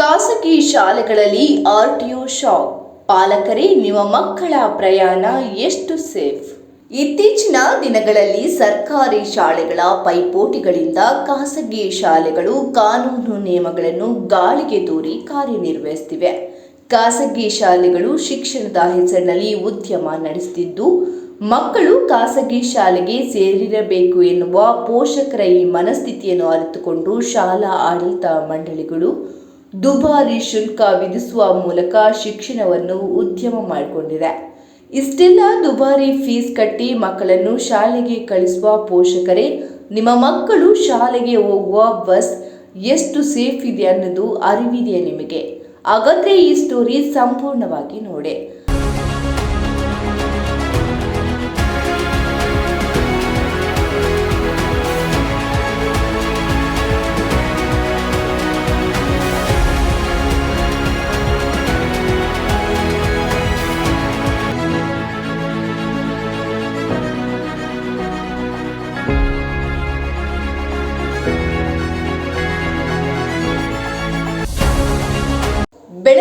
ಖಾಸಗಿ ಶಾಲೆಗಳಲ್ಲಿ RTO shop ಪಾಲಕರೇ, ನಿಮ್ಮ ಮಕ್ಕಳ ಪ್ರಯಾಣ ಎಷ್ಟು ಸೇಫ್? ಇತ್ತೀಚಿನ ದಿನಗಳಲ್ಲಿ ಸರ್ಕಾರಿ ಶಾಲೆಗಳ ಪೈಪೋಟಿಗಳಿಂದ ಖಾಸಗಿ ಶಾಲೆಗಳು ಕಾನೂನು ನಿಯಮಗಳನ್ನು ಗಾಳಿಗೆ ತೂರಿ ಕಾರ್ಯನಿರ್ವಹಿಸುತ್ತಿವೆ ಖಾಸಗಿ ಶಾಲೆಗಳು ಶಿಕ್ಷಣದ ಹೆಸರಿನಲ್ಲಿ ಉದ್ಯಮ ನಡೆಸುತ್ತಿದ್ದು ಮಕ್ಕಳು ಖಾಸಗಿ ಶಾಲೆಗೆ ಸೇರಿರಬೇಕು ಎನ್ನುವ ಪೋಷಕರ ಈ ಮನಸ್ಥಿತಿಯನ್ನು ಅರಿತುಕೊಂಡು ಶಾಲಾ ಆಡಳಿತ ಮಂಡಳಿಗಳು ದುಬಾರಿ ಶುಲ್ಕ ವಿಧಿಸುವ ಮೂಲಕ ಶಿಕ್ಷಣವನ್ನು ಉದ್ಯಮ ಮಾಡಿಕೊಂಡಿದೆ. ಇಷ್ಟೆಲ್ಲ ದುಬಾರಿ ಫೀಸ್ ಕಟ್ಟಿ ಮಕ್ಕಳನ್ನು ಶಾಲೆಗೆ ಕಳಿಸುವ ಪೋಷಕರೇ, ನಿಮ್ಮ ಮಕ್ಕಳು ಶಾಲೆಗೆ ಹೋಗುವ ಬಸ್ ಎಷ್ಟು ಸೇಫ್ ಇದೆ ಅನ್ನೋದು ಅರಿವಿದೆಯಾ ನಿಮಗೆ? ಹಾಗಾದರೆ ಈ ಸ್ಟೋರಿ ಸಂಪೂರ್ಣವಾಗಿ ನೋಡಿ.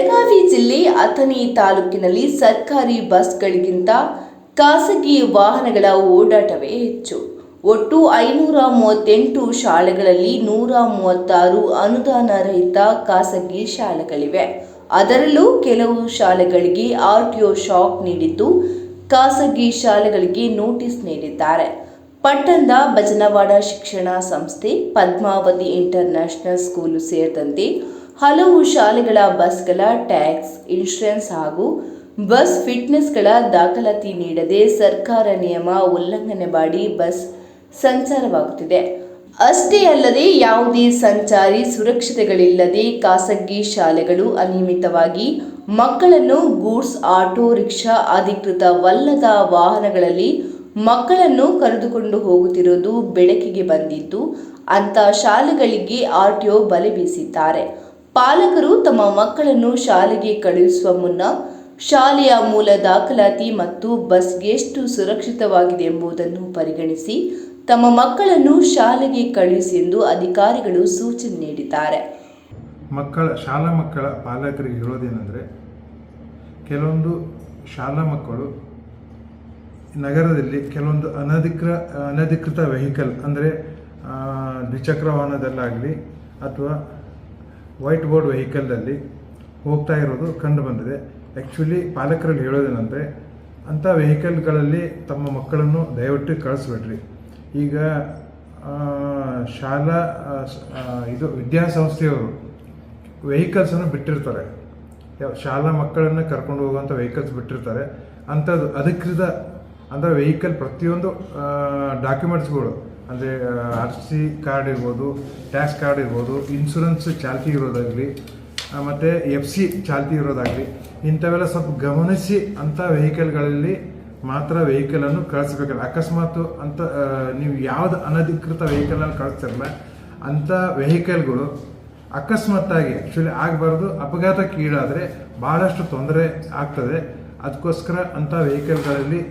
ಬೆಳಗಾವಿ ಜಿಲ್ಲೆ ಅಥಣಿ ತಾಲೂಕಿನಲ್ಲಿ ಸರ್ಕಾರಿ ಬಸ್ಗಳಿಗಿಂತ ಖಾಸಗಿ ವಾಹನಗಳ ಓಡಾಟವೇ ಹೆಚ್ಚು. ಒಟ್ಟು ಐನೂರ ಮೂವತ್ತೆಂಟು ಶಾಲೆಗಳಲ್ಲಿ ನೂರ ಮೂವತ್ತಾರು ಅನುದಾನ ರಹಿತ ಖಾಸಗಿ ಶಾಲೆಗಳಿವೆ. ಅದರಲ್ಲೂ ಕೆಲವು ಶಾಲೆಗಳಿಗೆ ಆರ್ಟಿಒ ಶಾಕ್ ನೀಡಿದ್ದು, ಖಾಸಗಿ ಶಾಲೆಗಳಿಗೆ ನೋಟಿಸ್ ನೀಡಿದ್ದಾರೆ. ಪಟ್ಟಣದ ಬಜನವಾಡ ಶಿಕ್ಷಣ ಸಂಸ್ಥೆ, ಪದ್ಮಾವತಿ ಇಂಟರ್ನ್ಯಾಷನಲ್ ಸ್ಕೂಲು ಸೇರಿದಂತೆ ಹಲವು ಶಾಲೆಗಳ ಬಸ್ಗಳ ಟ್ಯಾಕ್ಸ್, ಇನ್ಶೂರೆನ್ಸ್ ಹಾಗೂ ಬಸ್ ಫಿಟ್ನೆಸ್ಗಳ ದಾಖಲಾತಿ ನೀಡದೆ ಸರ್ಕಾರ ನಿಯಮ ಉಲ್ಲಂಘನೆ ಮಾಡಿ ಬಸ್ ಸಂಚಾರವಾಗುತ್ತಿದೆ. ಅಷ್ಟೇ ಅಲ್ಲದೆ ಯಾವುದೇ ಸಂಚಾರಿ ಸುರಕ್ಷತೆಗಳಿಲ್ಲದೆ ಖಾಸಗಿ ಶಾಲೆಗಳು ಅನಿಯಮಿತವಾಗಿ ಮಕ್ಕಳನ್ನು ಗೂಡ್ಸ್ ಆಟೋ, ರಿಕ್ಷಾ ಅಧಿಕೃತವಲ್ಲದ ವಾಹನಗಳಲ್ಲಿ ಮಕ್ಕಳನ್ನು ಕರೆದುಕೊಂಡು ಹೋಗುತ್ತಿರುವುದು ಬೆಳಕಿಗೆ ಬಂದಿದ್ದು ಅಂತ ಶಾಲೆಗಳಿಗೆ ಆರ್ಟಿಒ ಬಲೆ ಬೀಸಿದ್ದಾರೆ. ಪಾಲಕರು ತಮ್ಮ ಮಕ್ಕಳನ್ನು ಶಾಲೆಗೆ ಕಳುಹಿಸುವ ಮುನ್ನ ಶಾಲೆಯ ಮೂಲ ದಾಖಲಾತಿ ಮತ್ತು ಬಸ್ ಎಷ್ಟು ಸುರಕ್ಷಿತವಾಗಿದೆ ಎಂಬುದನ್ನು ಪರಿಗಣಿಸಿ ತಮ್ಮ ಮಕ್ಕಳನ್ನು ಶಾಲೆಗೆ ಕಳುಹಿಸಿ ಎಂದು ಅಧಿಕಾರಿಗಳು ಸೂಚನೆ ನೀಡಿದ್ದಾರೆ. ಮಕ್ಕಳ, ಶಾಲಾ ಮಕ್ಕಳ ಪಾಲಕರಿಗೆ ಹೇಳೋದೇನೆಂದರೆ, ಕೆಲವೊಂದು ಶಾಲಾ ಮಕ್ಕಳು ನಗರದಲ್ಲಿ ಕೆಲವೊಂದು ಅನಧಿಕೃ, ಅನಧಿಕೃತ ವೆಹಿಕಲ್ ಅಂದರೆ ದ್ವಿಚಕ್ರ ವಾಹನದಲ್ಲಾಗಲಿ ಅಥವಾ ವೈಟ್ ಬೋರ್ಡ್ ವೆಹಿಕಲ್ದಲ್ಲಿ ಹೋಗ್ತಾ ಇರೋದು ಕಂಡು ಬಂದಿದೆ. ಆ್ಯಕ್ಚುಲಿ ಪಾಲಕರಲ್ಲಿ ಹೇಳೋದೇನೆಂದರೆ, ಅಂಥ ವೆಹಿಕಲ್ಗಳಲ್ಲಿ ತಮ್ಮ ಮಕ್ಕಳನ್ನು ದಯವಿಟ್ಟು ಕಳಿಸ್ಬಿಡ್ರಿ. ಈಗ ಶಾಲಾ ಇದು ವಿದ್ಯಾಸಂಸ್ಥೆಯವರು ವೆಹಿಕಲ್ಸನ್ನು ಬಿಟ್ಟಿರ್ತಾರೆ. ಶಾಲಾ ಮಕ್ಕಳನ್ನು ಕರ್ಕೊಂಡು ಹೋಗುವಂಥ ವೆಹಿಕಲ್ಸ್ ಬಿಟ್ಟಿರ್ತಾರೆ. ಅಂಥದ್ದು ಅಧಿಕೃತ ಅಂದರೆ ವೆಹಿಕಲ್ ಪ್ರತಿಯೊಂದು ಡಾಕ್ಯುಮೆಂಟ್ಸ್ಗಳು ಅಂದರೆ ಆರ್ ಸಿ ಕಾರ್ಡ್ ಇರ್ಬೋದು ಟ್ಯಾಕ್ಸ್ ಕಾರ್ಡ್ ಇರ್ಬೋದು ಇನ್ಶೂರೆನ್ಸ್ ಚಾಲ್ತಿ ಇರೋದಾಗಲಿ ಮತ್ತು ಎಫ್ ಸಿ ಚಾಲ್ತಿ ಇರೋದಾಗಲಿ, ಇಂಥವೆಲ್ಲ ಸ್ವಲ್ಪ ಗಮನಿಸಿ ಅಂಥ ವೆಹಿಕಲ್ಗಳಲ್ಲಿ ಮಾತ್ರ ವೆಹಿಕಲನ್ನು ಕಳಿಸ್ಬೇಕಲ್ಲ. ಅಕಸ್ಮಾತ್ ಅಂತ ನೀವು ಯಾವ್ದು ಅನಧಿಕೃತ ವೆಹಿಕಲನ್ನು ಕಳಿಸ್ತಿರಲ್ಲ ಅಂಥ ವೆಹಿಕಲ್ಗಳು ಅಕಸ್ಮಾತ್ತಾಗಿ ಆ್ಯಕ್ಚುಲಿ ಆಗಬಾರ್ದು ಅಪಘಾತಕ್ಕೀಡಾದರೆ ಭಾಳಷ್ಟು ತೊಂದರೆ ಆಗ್ತದೆ. ಅದಕ್ಕೋಸ್ಕರ ಅಂಥ ವೆಹಿಕಲ್ಗಳಲ್ಲಿ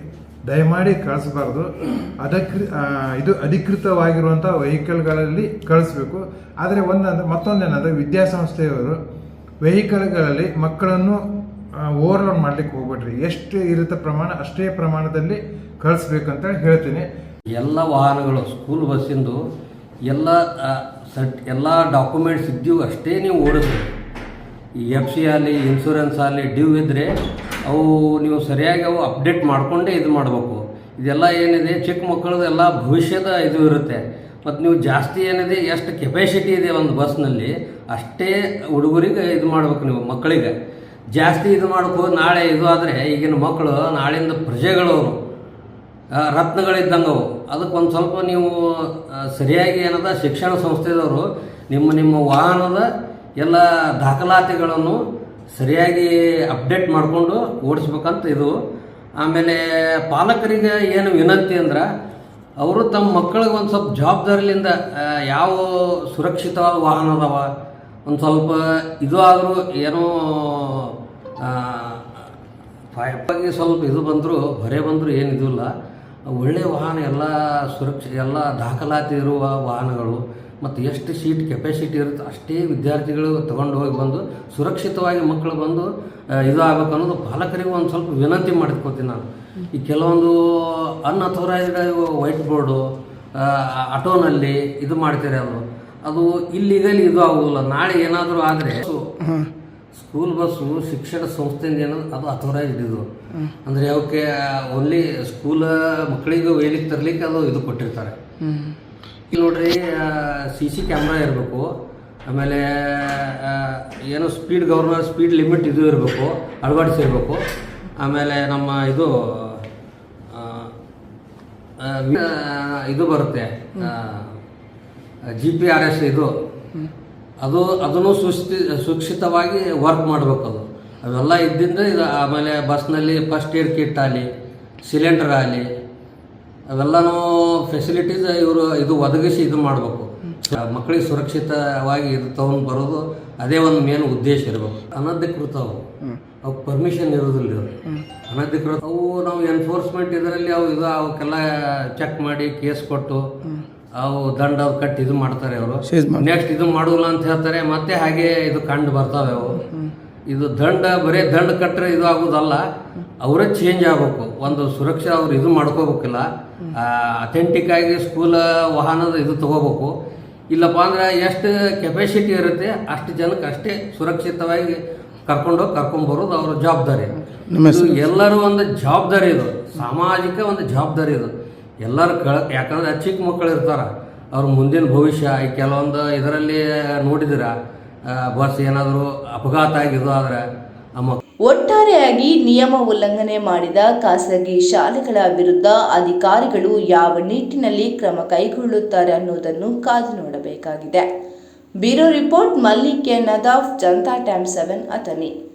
ದಯಮಾಡಿ ಕಳಿಸ್ಬಾರ್ದು. ಅದಕ್ಕಿ ಇದು ಅಧಿಕೃತವಾಗಿರುವಂಥ ವೆಹಿಕಲ್ಗಳಲ್ಲಿ ಕಳಿಸ್ಬೇಕು. ಆದರೆ ಒಂದಂದ್ರೆ ಮತ್ತೊಂದೇನಂದರೆ ವಿದ್ಯಾಸಂಸ್ಥೆಯವರು ವೆಹಿಕಲ್ಗಳಲ್ಲಿ ಮಕ್ಕಳನ್ನು ಓವರ್ಲೋಡ್ ಮಾಡ್ಲಿಕ್ಕೆ ಹೋಗ್ಬೇಡ್ರಿ. ಎಷ್ಟು ಇರುತ್ತೆ ಪ್ರಮಾಣ, ಅಷ್ಟೇ ಪ್ರಮಾಣದಲ್ಲಿ ಕಳಿಸ್ಬೇಕಂತ ಹೇಳ್ತೀನಿ. ಎಲ್ಲ ವಾಹನಗಳು, ಸ್ಕೂಲ್ ಬಸ್ಸಿಂದು ಎಲ್ಲ ಸರ್ಟ್ ಎಲ್ಲ ಡಾಕ್ಯುಮೆಂಟ್ಸ್ ಇದ್ದೀವಿ ಅಷ್ಟೇ ನೀವು ಓಡಿಸ್ಬೇಕು. ಎಫ್ ಸಿ ಆಗಲಿ ಇನ್ಶೂರೆನ್ಸ್ ಆಗಲಿ ಡ್ಯೂ ಇದ್ದರೆ ಅವು ನೀವು ಸರಿಯಾಗಿ ಅವು ಅಪ್ಡೇಟ್ ಮಾಡಿಕೊಂಡೇ ಇದು ಮಾಡಬೇಕು. ಇದೆಲ್ಲ ಏನಿದೆ, ಚಿಕ್ಕ ಮಕ್ಕಳದ್ದು ಎಲ್ಲ ಭವಿಷ್ಯದ ಇದು ಇರುತ್ತೆ. ಮತ್ತು ನೀವು ಜಾಸ್ತಿ ಏನಿದೆ, ಎಷ್ಟು ಕೆಪಾಸಿಟಿ ಇದೆ ಒಂದು ಬಸ್ನಲ್ಲಿ, ಅಷ್ಟೇ ಹುಡುಗರಿಗೆ ಇದು ಮಾಡ್ಬೇಕು ನೀವು, ಮಕ್ಕಳಿಗೆ. ಜಾಸ್ತಿ ಇದು ಮಾಡಬೇಕು ನಾಳೆ ಇದು ಆದರೆ ಈಗಿನ ಮಕ್ಕಳು ನಾಳಿಂದ ಪ್ರಜೆಗಳು ರತ್ನಗಳಿದ್ದಂಗೆ ಅವು. ಅದಕ್ಕೆ ಒಂದು ಸ್ವಲ್ಪ ನೀವು ಸರಿಯಾಗಿ ಏನದ, ಶಿಕ್ಷಣ ಸಂಸ್ಥೆದವರು ನಿಮ್ಮ ನಿಮ್ಮ ವಾಹನದ ಎಲ್ಲ ದಾಖಲಾತಿಗಳನ್ನು ಸರಿಯಾಗಿ ಅಪ್ಡೇಟ್ ಮಾಡಿಕೊಂಡು ಓಡಿಸ್ಬೇಕಂತ ಇದು. ಆಮೇಲೆ ಪಾಲಕರಿಗೆ ಏನು ವಿನಂತಿ ಅಂದ್ರೆ, ಅವರು ತಮ್ಮ ಮಕ್ಕಳಿಗೆ ಒಂದು ಸ್ವಲ್ಪ ಜವಾಬ್ದಾರಿಲಿಂದ ಯಾವ ಸುರಕ್ಷಿತವಾದ ವಾಹನ ಅದಾವ, ಒಂದು ಸ್ವಲ್ಪ ಇದು ಆದರೂ ಏನೋ ಫೈಪಾಗಿ ಸ್ವಲ್ಪ ಇದು ಬಂದರೂ, ಹೊರೆ ಬಂದರೂ ಏನು ಇದಿಲ್ಲ ಒಳ್ಳೆಯ ವಾಹನ, ಎಲ್ಲ ಸುರಕ್ಷ, ಎಲ್ಲ ದಾಖಲಾತಿ ಇರುವ ವಾಹನಗಳು ಮತ್ತು ಎಷ್ಟು ಸೀಟ್ ಕೆಪಾಸಿಟಿ ಇರುತ್ತೆ ಅಷ್ಟೇ ವಿದ್ಯಾರ್ಥಿಗಳು ತಗೊಂಡು ಹೋಗಿ ಬಂದು ಸುರಕ್ಷಿತವಾಗಿ ಮಕ್ಕಳು ಬಂದು ಇದು ಆಗ್ಬೇಕು ಅನ್ನೋದು ಪಾಲಕರಿಗೂ ಒಂದು ಸ್ವಲ್ಪ ವಿನಂತಿ ಮಾಡ್ಕೋತೀನಿ ನಾನು. ಈ ಕೆಲವೊಂದು ಅನ್ಅಥೋರೈಸ್ಡ್ ವೈಟ್ ಬೋರ್ಡು ಆಟೋನಲ್ಲಿ ಇದು ಮಾಡ್ತಾರೆ ಅವರು. ಅದು ಇಲ್ಲಿಗಲ್ಲಿ ಇದು ಆಗೋದಿಲ್ಲ. ನಾಳೆ ಏನಾದರೂ ಆದರೆ ಸ್ಕೂಲ್ ಬಸ್ಸು ಶಿಕ್ಷಣ ಸಂಸ್ಥೆಯಿಂದ ಏನೋ ಅದು ಅಥೋರೈಸ್ಡ್ ಇದು. ಅಂದರೆ ಅವಕ್ಕೆ ಓನ್ಲಿ ಸ್ಕೂಲ್ ಮಕ್ಕಳಿಗೆ ವೇಲಿಗೆ ತರಲಿಕ್ಕೆ ಅದು ಇದು ಕೊಟ್ಟಿರ್ತಾರೆ. ಇಲ್ಲಿ ನೋಡ್ರಿ ಸಿ ಸಿ ಕ್ಯಾಮ್ರಾ ಇರಬೇಕು. ಆಮೇಲೆ ಏನೋ ಸ್ಪೀಡ್ ಗವರ್ನರ್ ಸ್ಪೀಡ್ ಲಿಮಿಟ್ ಇದು ಇರಬೇಕು ಅಳವಡಿಸಿರ್ಬೇಕು. ಆಮೇಲೆ ನಮ್ಮ ಇದು ಇದು ಬರುತ್ತೆ. ಜಿ ಪಿ ಆರ್ ಎಸ್ ಇದು. ಅದು ಅದನ್ನು ಸುಸ್ತಿ ಸುರಕ್ಷಿತವಾಗಿ ವರ್ಕ್ ಮಾಡಬೇಕು ಅದು. ಅವೆಲ್ಲ ಇದ್ದಿಂದ ಇದು ಆಮೇಲೆ ಬಸ್ನಲ್ಲಿ ಫಸ್ಟ್ ಏಡ್ ಕಿಟ್ ಆಗಲಿ ಸಿಲಿಂಡರ್ ಆಗಲಿ ಅವೆಲ್ಲನೂ ಫೆಸಿಲಿಟೀಸ್ ಇವರು ಇದು ಒದಗಿಸಿ ಇದು ಮಾಡಬೇಕು. ಮಕ್ಕಳಿಗೆ ಸುರಕ್ಷಿತವಾಗಿ ಇದು ತಗೊಂಡು ಬರೋದು ಅದೇ ಒಂದು ಮೇನ್ ಉದ್ದೇಶ ಇರಬೇಕು. ಅನಧಿಕೃತ ಅವು. ಅವು ಪರ್ಮಿಷನ್ ಇರೋದಿಲ್ಲ ಇವರು ಅನಧಿಕೃತ ಅವು ನಾವು ಎನ್ಫೋರ್ಸ್ಮೆಂಟ್ ಇದರಲ್ಲಿ ಅವು ಇದು ಅವಕ್ಕೆಲ್ಲ ಚೆಕ್ ಮಾಡಿ ಕೇಸ್ ಕೊಟ್ಟು ಅವು ದಂಡ ಕಟ್ಟಿ ಇದು ಮಾಡ್ತಾರೆ ಅವರು ನೆಕ್ಸ್ಟ್ ಇದು ಮಾಡೋಲ್ಲ ಅಂತ ಹೇಳ್ತಾರೆ ಮತ್ತೆ ಹಾಗೆ ಇದು ಕಂಡು ಬರ್ತಾವೆ ಅವು. ಇದು ದಂಡ ಬರೀ ದಂಡ ಕಟ್ಟರೆ ಇದು ಆಗೋದಲ್ಲ. ಅವರೇ ಚೇಂಜ್ ಆಗಬೇಕು. ಒಂದು ಸುರಕ್ಷಾ ಅವ್ರು ಇದು ಮಾಡ್ಕೋಬೇಕಿಲ್ಲ. ಅಥೆಂಟಿಕ್ ಆಗಿ ಸ್ಕೂಲ್ ವಾಹನದ ಇದು ತಗೋಬೇಕು. ಇಲ್ಲಪ್ಪ ಅಂದ್ರೆ ಎಷ್ಟು ಕೆಪಾಸಿಟಿ ಇರುತ್ತೆ ಅಷ್ಟು ಜನಕ್ಕೆ ಅಷ್ಟೇ ಸುರಕ್ಷಿತವಾಗಿ ಕರ್ಕೊಂಡು ಕರ್ಕೊಂಡ್ಬರೋದು ಅವ್ರ ಜವಾಬ್ದಾರಿ. ಎಲ್ಲರೂ ಒಂದು ಜವಾಬ್ದಾರಿ ಇದು. ಸಾಮಾಜಿಕ ಒಂದು ಜವಾಬ್ದಾರಿ ಇದು. ಎಲ್ಲರೂ ಕಳ ಯಾಕಂದ್ರೆ ಚಿಕ್ಕ ಮಕ್ಕಳು ಇರ್ತಾರ ಅವ್ರ ಮುಂದಿನ ಭವಿಷ್ಯ ಈ ಕೆಲವೊಂದು ಇದರಲ್ಲಿ ನೋಡಿದಿರ? ಬಸ್ ಏನಾದರೂ ಅಪಘಾತ ಆಗಿದ್ದು ಆದರೆ ಆ ಒಟ್ಟಾರೆಯಾಗಿ ನಿಯಮ ಉಲ್ಲಂಘನೆ ಮಾಡಿದ ಖಾಸಗಿ ಶಾಲೆಗಳ ವಿರುದ್ಧ ಅಧಿಕಾರಿಗಳು ಯಾವ ನಿಟ್ಟಿನಲ್ಲಿ ಕ್ರಮ ಕೈಗೊಳ್ಳುತ್ತಾರೆ ಅನ್ನೋದನ್ನು ಕಾದು ನೋಡಬೇಕಾಗಿದೆ. Bureau report, Mallik Nadaf, Janata time seven, Athani.